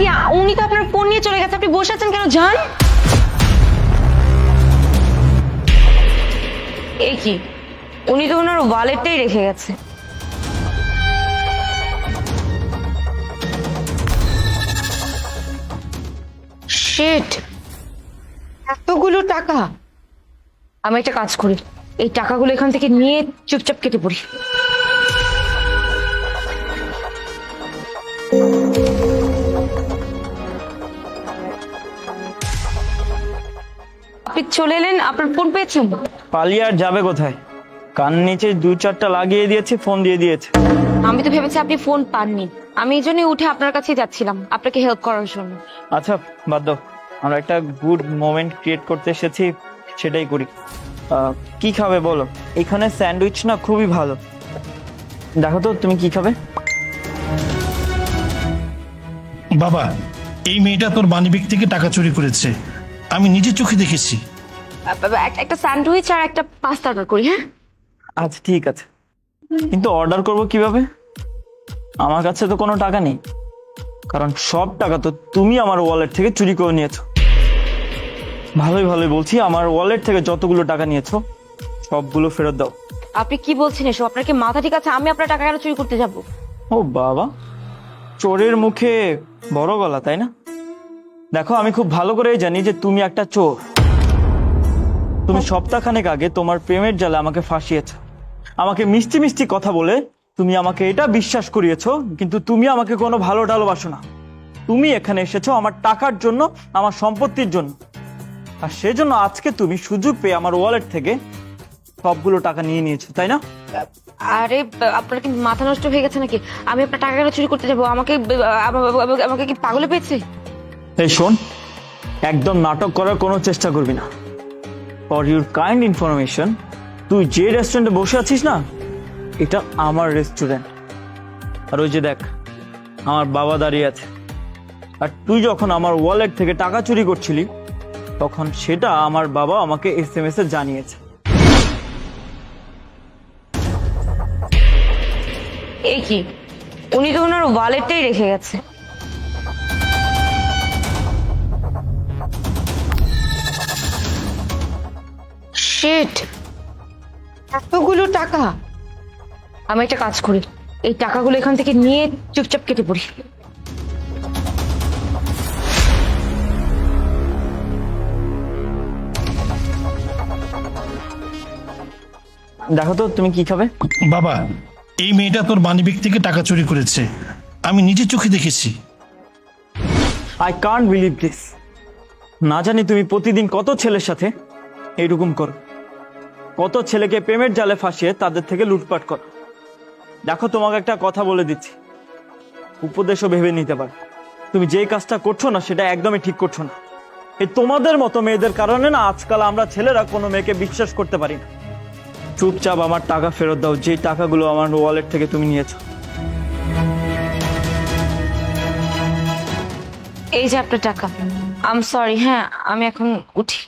কি উনি তো আপনার ফোন নিয়ে চলে গেছে আপনি বসে আছেন কেন? যান। এই কি? উনি তো ওনার ওয়ালেটটাই রেখে গেছে। শিট এতগুলো টাকা! আমি একটা কাজ করি। এই টাকাগুলো এখান থেকে নিয়ে চুপচাপ কেটে পড়ি। আপনি চলে এলেন আপনার ফোন পেয়েছেন পালিয়ে আর যাবে কোথায়? কান নিচে দু চারটা লাগিয়ে দিয়েছে ফোন দিয়ে দিয়েছে। আমি তো ভেবেছি আপনি ফোন পাননি। আমি এই জন্যই উঠে আপনার কাছে যাচ্ছিলাম আপনাকে হেল্প করার জন্য। আচ্ছা বাদ দাও। আমরা একটা গুড মোমেন্ট ক্রিয়েট করতে এসেছি সেটাই করি। আহ, কি খাবে বলো? এখানে স্যান্ডউইচ না খুবই ভালো। দেখো তো তুমি কি খাবে? বাবা এই মেয়েটা তোর মানিব্যাগ থেকে টাকা চুরি করেছে। আমি নিজে চোখে দেখেছি। একটা স্যান্ডউইচ আর একটা পাস্তা অর্ডার করি হ্যাঁ? আচ্ছা ঠিক আছে। কিন্তু অর্ডার করব কীভাবে? আমার কাছে তো কোনো টাকা নেই। কারণ সব টাকা তো তুমি আমার ওয়ালেট থেকে চুরি করে নিয়েছো। ভালোই ভালোই বলছি আমার ওয়ালেট থেকে যতগুলো টাকা নিয়েছো সবগুলো ফেরত দাও। আপনি কি বলছেন এসব? আপনার কি মাথা ঠিক আছে? আমি আপনার টাকা কেন চুরি করতে যাব? ও বাবা চোরের মুখে বড় গলা তাই না? দেখো আমি খুব ভালো করেই জানি যে তুমি একটা চোর। তুমি সপ্তাহখানেক আগে তোমার প্রেমের জালে আমাকে ফাঁসিয়েছ। আমাকে মিষ্টি মিষ্টি কথা বলে তুমি আমাকে এটা বিশ্বাস করিয়েছ কিন্তু তুমি আমাকে কোনো ভালো ভালোবাসো না। তুমি এখানে এসেছ আমার টাকার জন্য আমার সম্পত্তির জন্য। আর সেজন্য আজকে তুমি সুযোগ পেয়ে আমার ওয়ালেট থেকে সবগুলো টাকা নিয়ে নিয়েছো তাই না? আরে আপনার কি মাথা নষ্ট হয়ে গেছে নাকি? আমি আপনার টাকা কেন চুরি করতে যাব আমাকে আমাকে কি পাগলে পেয়েছে? এই শোন একদম নাটক করার কোনো চেষ্টা করবি না। ফর ইউর কাইন্ড ইনফরমেশন তুই যে রেস্টুরেন্টে বসে আছিস না, এটা আমার রেস্টুরেন্ট আর ওই যে দেখ, আমার বাবা দাঁড়িয়ে আছে। আর তুই যখন আমার ওয়ালেট থেকে টাকা চুরি করছিলি, তখন সেটা আমার বাবা আমাকে এস এম এস এ জানিয়েছে। এই কি? উনি তো ওনার ওয়ালেটটাই রেখে গেছে। শিট এতগুলো টাকা! আমি একটা কাজ করি। এই টাকাগুলো এখান থেকে নিয়ে চুপচাপ কেটে পড়ি। দেখো তো তুমি কি খাবে? বাবা এই মেয়েটা তোর মানিব্যাগ থেকে টাকা চুরি করেছে। আমি নিজে চোখে দেখেছি। আই কান্ট বিলিভ দিস না জানি তুমি প্রতিদিন কত ছেলের সাথে এরকম করো। কত ছেলেকে প্রেমের জালে ফাঁসিয়ে তাদের থেকে লুটপাট করো। দেখো, তোমাকে একটা কথা বলে দিচ্ছি। উপদেশও ভেবে নিতে পারো। তুমি যেই কাজটা করছ না, সেটা একদমই ঠিক করছ না। এই তোমাদের মতো মেয়েদের কারণে না আজকাল আমরা ছেলেরা কোনো মেয়েকে বিশ্বাস করতে পারি না। চুপচাপ আমার টাকা ফেরত দাও যে টাকাগুলো আমার ওয়ালেট থেকে তুমি নিয়েছো। এই যে আপনার টাকা। আম সরি হ্যাঁ আমি এখন উঠি।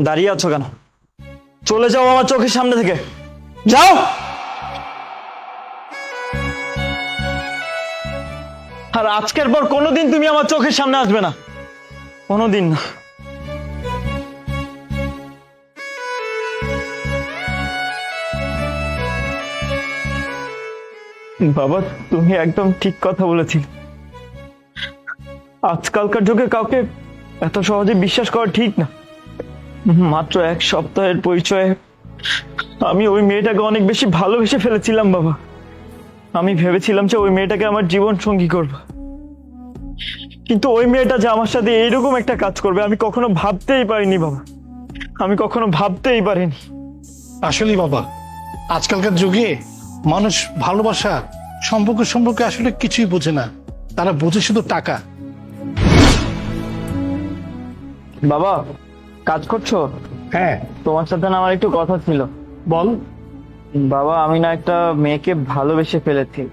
দাঁড়িয়ে আছো কেন? চলে যাও আমার চোখের সামনে থেকে। যাও! আর আজকের পর কোনোদিন তুমি আমার চোখের সামনে আসবে না। কোনোদিন না। বাবা, তুমি একদম ঠিক কথা বলেছিলে। আজকালকার যুগে কাউকে এত সহজে বিশ্বাস করা ঠিক না। মাত্র এক সপ্তাহের পরিচয়ে আমি ওই মেয়েটাকে অনেক বেশি ভালোবেসে ফেলেছিলাম বাবা। আমি ভেবেছিলাম যে ওই মেয়েটাকে আমার জীবন সঙ্গী করব। কিন্তু ওই মেয়েটা যে আমার সাথে এইরকম একটা কাজ করবে আমি কখনো ভাবতেই পারিনি বাবা। আমি কখনো ভাবতেই পারিনি। আসলে বাবা আজকালকার যুগে মানুষ ভালোবাসা সম্পর্ক সম্পর্কে আসলে কিছুই বোঝে না। তারা বোঝে শুধু টাকা। বাবা কাজ করছ? হ্যাঁ। তোমার সাথে না আমার একটু কথা ছিল। বল। বাবা আমি না একটা মেয়েকে ভালোবেসে ফেলেছি।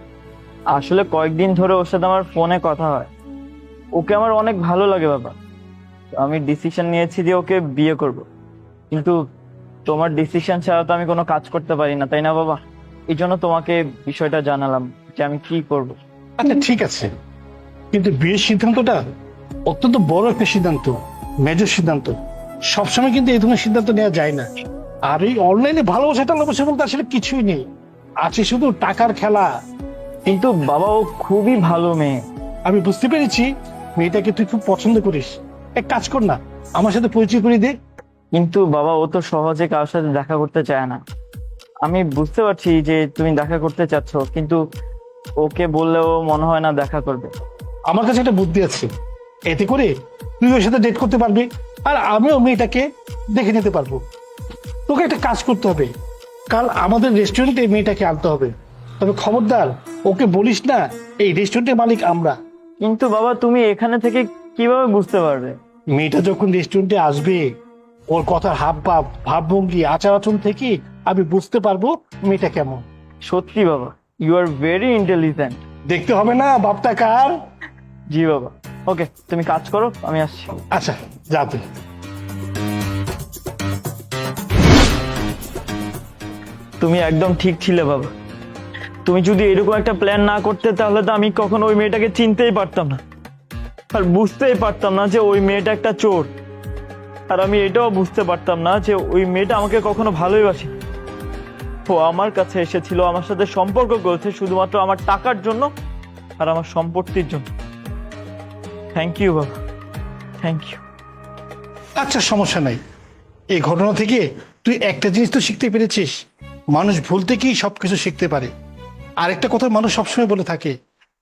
আসলে কয়েকদিন ধরে ওর সাথে আমার ফোনে কথা হয়। ওকে আমার অনেক ভালো লাগে বাবা। আমি ডিসিশন নিয়েছি যে ওকে বিয়ে করব। কিন্তু তোমার ডিসিশন ছাড়া তো আমি কোনো কাজ করতে পারি না তাই না বাবা? এই জন্য তোমাকে বিষয়টা জানালাম যে আমি কি করব। আচ্ছা ঠিক আছে। কিন্তু বিয়ের সিদ্ধান্তটা অত্যন্ত বড় একটা সিদ্ধান্ত মেজর সিদ্ধান্ত। সবসময় কিন্তু এই ধরনের সিদ্ধান্ত নেওয়া যায় না। আর এই অনলাইনে ভালোবাসা টালোবাসা বলতে আসলে কিছুই নেই। আছে শুধু টাকার খেলা। কিন্তু বাবা ও খুবই ভালো মেয়ে। আমি বুঝতে পেরেছি মেয়েটাকে তুই খুব পছন্দ করিস। এক কাজ কর না আমার সাথে পরিচয় করে দে। কিন্তু বাবা ও তো সহজে কারোর সাথে দেখা করতে চায় না। আমি বুঝতে পারছি যে তুমি দেখা করতে চাচ্ছ কিন্তু ওকে বললেও মনে হয় না দেখা করবে। আমার কাছে একটা বুদ্ধি আছে। এতে করে তুই ওর সাথে ডেট করতে পারবি। আর আমিও মেয়েটাকে দেখে নিতে পারব। তোকে একটা কাজ করতে হবে। কাল আমাদের রেস্টুরেন্টে মেয়েটাকে আনতে হবে। তবে খবরদার ওকে বলিস না এই রেস্টুরেন্টের মালিক আমরা। কিন্তু বাবা তুমি এখানে থেকে কীভাবে বুঝতে পারবে? মেয়েটা যখন রেস্টুরেন্টে আসবে ওর কথার হাব ভাব ভাবভঙ্গি আচার আচরণ থেকে আমি বুঝতে পারব মেয়েটা কেমন। সত্যি বাবা ইউ আর ভেরি ইন্টেলিজেন্ট দেখতে হবে না বাপটা কার? জি বাবা। ওকে তুমি কাজ করো আমি আসছি। আচ্ছা যা তুই। তুমি একদম ঠিক ছিলে বাবা। তুমি যদি এরকম একটা প্ল্যান না করতে তাহলে তো আমি কখনো ওই মেয়েটাকে চিনতেই পারতাম না। আর বুঝতেই পারতাম না যে ওই মেয়েটা একটা চোর। আর আমি এটাও বুঝতে পারতাম না যে ওই মেয়েটা আমাকে কখনো ভালোই বাসে। ও আমার কাছে এসেছিল আমার সাথে সম্পর্ক করেছে শুধুমাত্র আমার টাকার জন্য আর আমার সম্পত্তির জন্য। থ্যাংক ইউ বাবা। থ্যাংক ইউ আচ্ছা সমস্যা নাই। এই ঘটনা থেকে তুই একটা জিনিস তো শিখতে পেরেছিস। মানুষ ভুল থেকেই সবকিছু শিখতে পারে। আরেকটা কথা মানুষ সবসময় বলে থাকে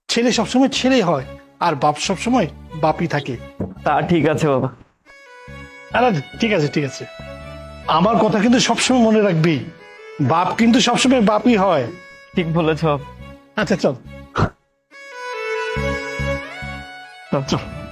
ছেলে সবসময় ছেলেই হয় আর বাপ সবসময় বাপই থাকে। তা ঠিক আছে বাবা। আরে ঠিক আছে ঠিক আছে। আমার কথা কিন্তু সবসময় মনে রাখবি। বাপ কিন্তু সবসময় বাপই হয়। ঠিক বলেছ আচ্ছা চল। চল। চল